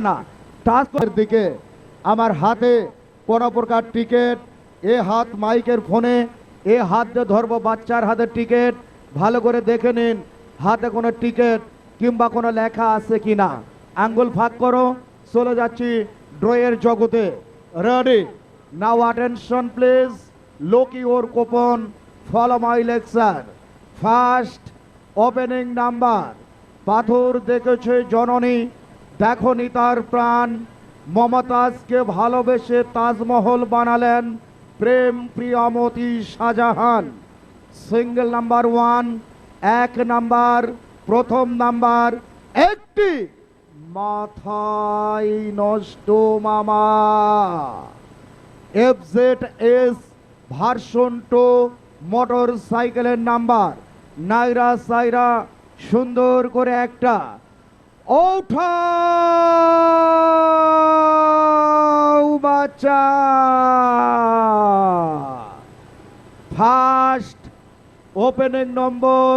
না। টাস্কের দিকে আমার হাতে কোনো প্রকার টিকিট এ হাত মাইকের ফোনে, এ হাত দিয়ে ধরবো বাচ্চার হাতের টিকিট ভালো করে দেখে নিন, হাতে কোনো টিকিট কিংবা কোনো লেখা আছে কি না। আঙ্গুল ফাঁক করো, চলে যাচ্ছি ড্রয়ের জগতে। Ready now attention please look your coupon follow my lecture first opening number পাথর দেখেছে জননী দেখনি তার প্রাণ। মমতাজকে ভালোবেসে তাজমহল বানালেন প্রেম প্রিয়মতি শাহজাহান। সিঙ্গেল নাম্বার ওয়ান, এক নাম্বার, প্রথম নাম্বার, একটি। মাথায় নষ্ট মামা। FZ S version two motor সাইকেলের নাম্বার। নাইরা সাইরা সুন্দর করে একটা। ওঠাও বাচ্চা first opening number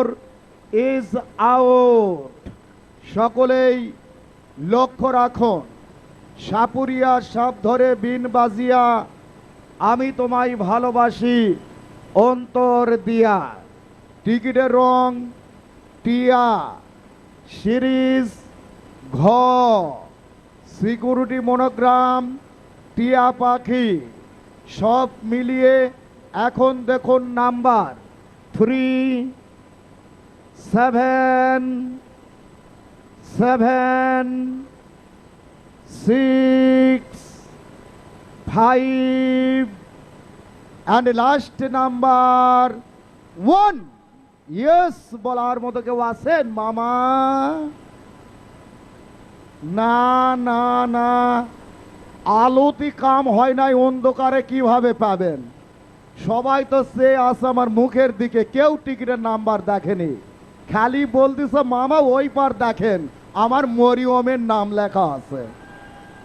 is out সকলেই লক্ষ্য রাখুন। সাপুরিয়া সাপ ধরে বিন বাজিয়া আমি তোমায় ভালোবাসি, অন্তর দিয়া। টিকিটের রং টিয়া। সিরিজ ঘ সিকিউরিটি মনোগ্রাম, টিয়া পাখি, সব মিলিয়ে এখন দেখুন number three, seven seven, six, five, and last number one. Yes, বলার মতো কেউ আছেন, মামা? না না না। আলোতি কাম হয় নাই, অন্ধকারে কীভাবে পাবেন? সবাই তো সে আছে আমার মুখের দিকে, কেউ টিকিটের নাম্বার দেখেনি। খালি বলতেছে, মামা, ওই পার দেখেন, আমার মরিয়মের নাম লেখা আছে।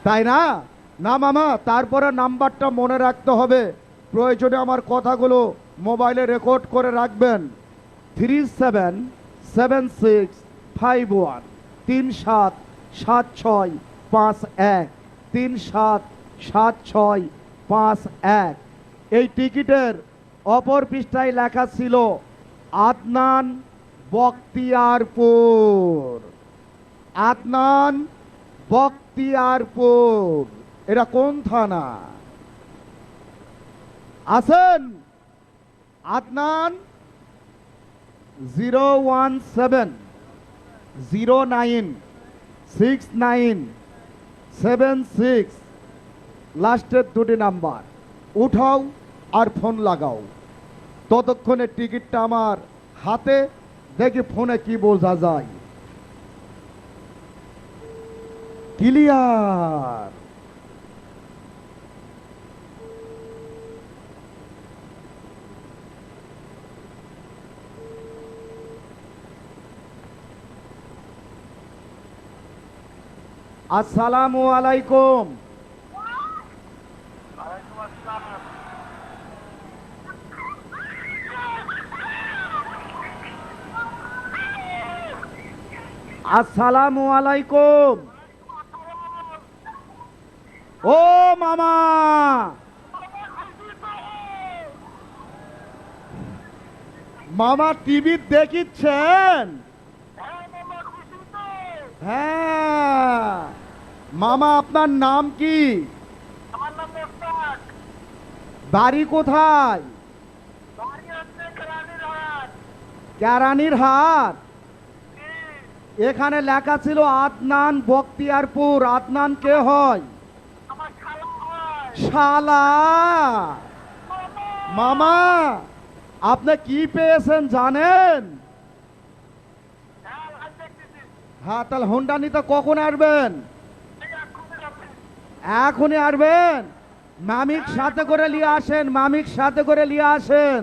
তাই না? না, মামা, তারপরে নাম্বারটা মনে রাখতে হবে। প্রয়োজনে আমার কথাগুলো মোবাইলে রেকর্ড করে রাখবেন। Three seven seven six, five one, তিন সাত সাত ছয় পাঁচ এক, তিন সাত সাত ছয় পাঁচ এক। এই টিকিটের অপর পৃষ্ঠায় লেখা ছিল, আদনান বক্তিয়ারপুর আদনান বক্তিয়ারপুর এটা কোন থানা? আছেন Adnan zero one seven, zero nine. Six nine seven six লাস্টের দুটি নাম্বার। উঠাও আর ফোন লাগাও। ততক্ষণে টিকিটটা আমার হাতে। দেখি ফোনে কি বোঝা যায়। ক্লিয়ার। আসসালামু আলাইকুম। আসসালামু আলাইকুম। ও মামা। মামা টিভি দেখিচ্ছেন? হ্যাঁ মামা আপনার নাম কি? আমার নাম মোস্তাক বাড়ি কোথায়? বাড়ি হচ্ছে কেরানির হাট। এখানে লেখা ছিল আদনান বক্তিয়ারপুর। আদনান কে হয়? শালা মামা আপনি কি পেয়েছেন জানেন? হ্যাঁ হ্যাঁ তাহলে হোন্ডা নিতে কখন আসবেন। এখনই আসবেন। মামিক সাথে করে নিয়ে আসেন মামিক সাথে করে নিয়ে আসেন।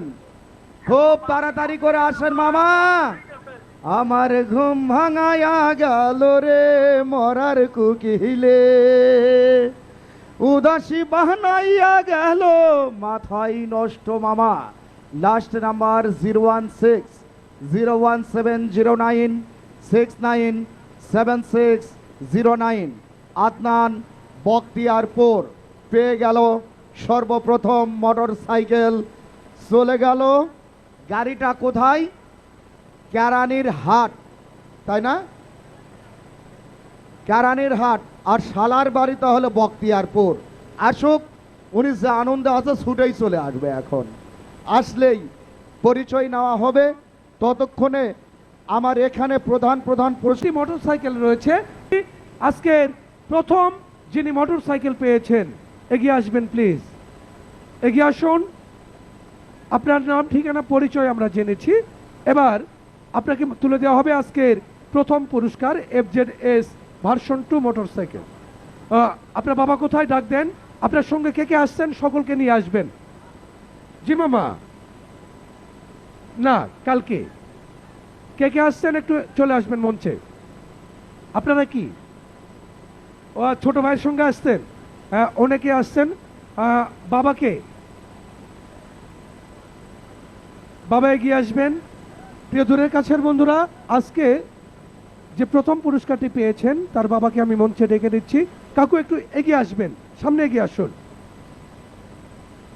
খুব তাড়াতাড়ি করে আসেন, মামা। আমার ঘুম ভাঙায়া গেল রে মরার কুকিলে। উদাসী বাহানাইয়া গেল, মাথায় নষ্ট, মামা। Last number zero one six zero one seven zero nine six nine seven six zero nine Adnan Bakhtiarpur পেয়ে গেল সর্বপ্রথম মোটর সাইকেল চলে গেল গাড়িটা কোথায়? ক্যারানির হাট। তাই না? ক্যারানির হাট। আর শালার বাড়িতে হলো বক্তিয়ারপুর আসুক, উনি যে আনন্দে আছে ছুটেই চলে আসবে এখন। আসলেই পরিচয় নেওয়া হবে। ততক্ষণে আমার এখানে প্রধান প্রধান প্রশ্ন একটি মোটরসাইকেল রয়েছে। আজকের প্রথম যিনি মোটর সাইকেল পেয়েছেন, এগিয়ে আসবেন প্লিজ। এগিয়ে আসুন। আপনার নাম, ঠিকানা, পরিচয় আমরা জেনেছি। এবার আপনাকে তুলে দেওয়া হবে আজকের প্রথম পুরস্কার FZ S version two motorcycle আপনার বাবা কোথায়? ডাক দেন। আপনার সঙ্গে কে কে আসছেন? সকলকে নিয়ে আসবেন। জি মামা না, কালকে। কে কে আসছেন? একটু চলে আসবেন মঞ্চে। আপনারা কি? ছোট ভাইয়ের সঙ্গে আসছেন আহ, অনেকে আসছেন। বাবাকে। বাবা এগিয়ে আসবেন। প্রিয় দূরের কাছের বন্ধুরা আজকে যে প্রথম পুরস্কারটি পেয়েছেন তার বাবাকে আমি মঞ্চে ডেকে দিচ্ছি। কাকু একটু এগিয়ে আসবেন। সামনে এগিয়ে আসুন।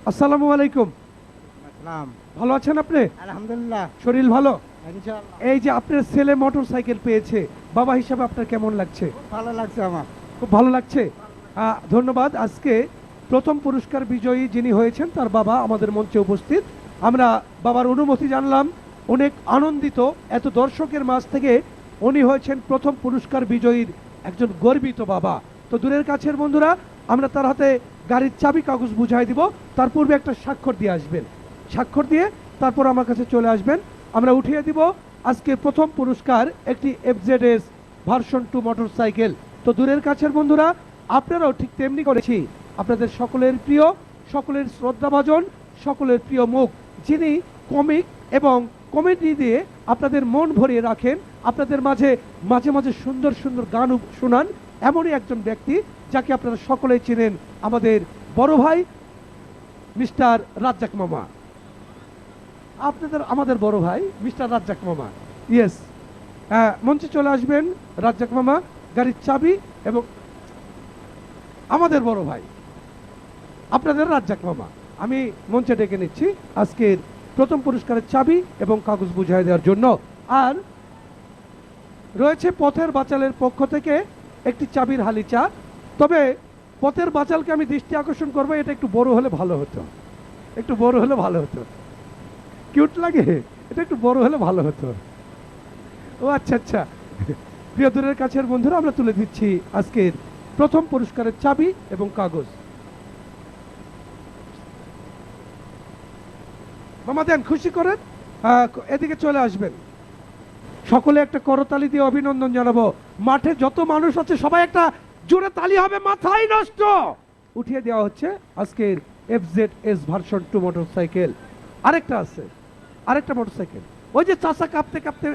আসসালামু আলাইকুম। ভালো আছেন আপনি? আলহামদুলিল্লাহ। শরীর ভালো? এই যে আপনার ছেলে মোটর সাইকেল পেয়েছে বাবা হিসাবে আপনার কেমন লাগছে? ভালো লাগছে আমার। খুব ভালো লাগছে। ধন্যবাদ। আজকে প্রথম পুরস্কার বিজয়ী যিনি হয়েছেন, তার বাবা আমাদের মঞ্চে উপস্থিত। আমরা বাবার অনুমতি জানলাম। অনেক আনন্দিত, এত দর্শকের মাঝ থেকে উনি হয়েছেন প্রথম পুরস্কার বিজয়ীর একজন গর্বিত বাবা। তো দূরের কাছের বন্ধুরা, আমরা তার হাতে গাড়ির চাবি কাগজ বুঝাই দিব। তার পূর্বে একটা স্বাক্ষর দিয়ে আসবেন। স্বাক্ষর দিয়ে তারপর আমার কাছে চলে আসবেন। আমরা উঠিয়ে দিব আজকে প্রথম পুরস্কার একটি এফজেডএস ভার্সন টু মোটরসাইকেল তো দূরের কাছের বন্ধুরা, আপনারাও ঠিক তেমনি করেছি। আপনাদের সকলের প্রিয়, সকলের শ্রদ্ধাভাজন, সকলের প্রিয় মুখ, যিনি কমিক এবং কমেডি দিয়ে আপনাদের মন ভরিয়ে রাখেন, আপনাদের মাঝে মাঝে মাঝে সুন্দর সুন্দর গান শোনান, এমনই একজন ব্যক্তি যাকে আপনারা সকলেই চেনেন, আমাদের বড় ভাই মিস্টার রাজ্জাক মামা। আপনাদের, আমাদের বড় ভাই মিস্টার রাজ্জাক মামা। ইয়েস হ্যাঁ মঞ্চে চলে আসবেন রাজ্জাক মামা। গাড়ির চাবি এবং আমাদের বড় ভাই। আপনাদের রাজ্জাক মামা। আমি মঞ্চে ডেকে নিচ্ছি আজকের প্রথম পুরস্কারের চাবি এবং কাগজ বুঝাই দেওয়ার জন্য। আর রয়েছে পথের বাচালের পক্ষ থেকে একটি চাবির হালিচা তবে পথের বাচালকে আমি দৃষ্টি আকর্ষণ করব, এটা একটু বড় হলে ভালো হতো। একটু বড় হলে ভালো হতো। কিউট লাগে? এটা একটু বড় হলে ভালো হতো। ও আচ্ছা আচ্ছা। প্রিয় দূরের কাছের বন্ধুরা, আমরা তুলে দিচ্ছি আজকের প্রথম পুরস্কারের চাবি এবং কাগজ। মামা দেন, খুশি করেন? এদিকে চলে আসবেন। সকলে একটা করতালি দিয়ে অভিনন্দন জানাব। মাঠে যত মানুষ আছে, সবাই একটা জোরে তালি হবে মাথায় নষ্ট। উঠিয়ে দেওয়া হচ্ছে আজকের FZ S version two motorcycle আরেকটা আছে, আরেকটা মোটরসাইকেল ওই যে চাষা কাঁপতে কাঁপতে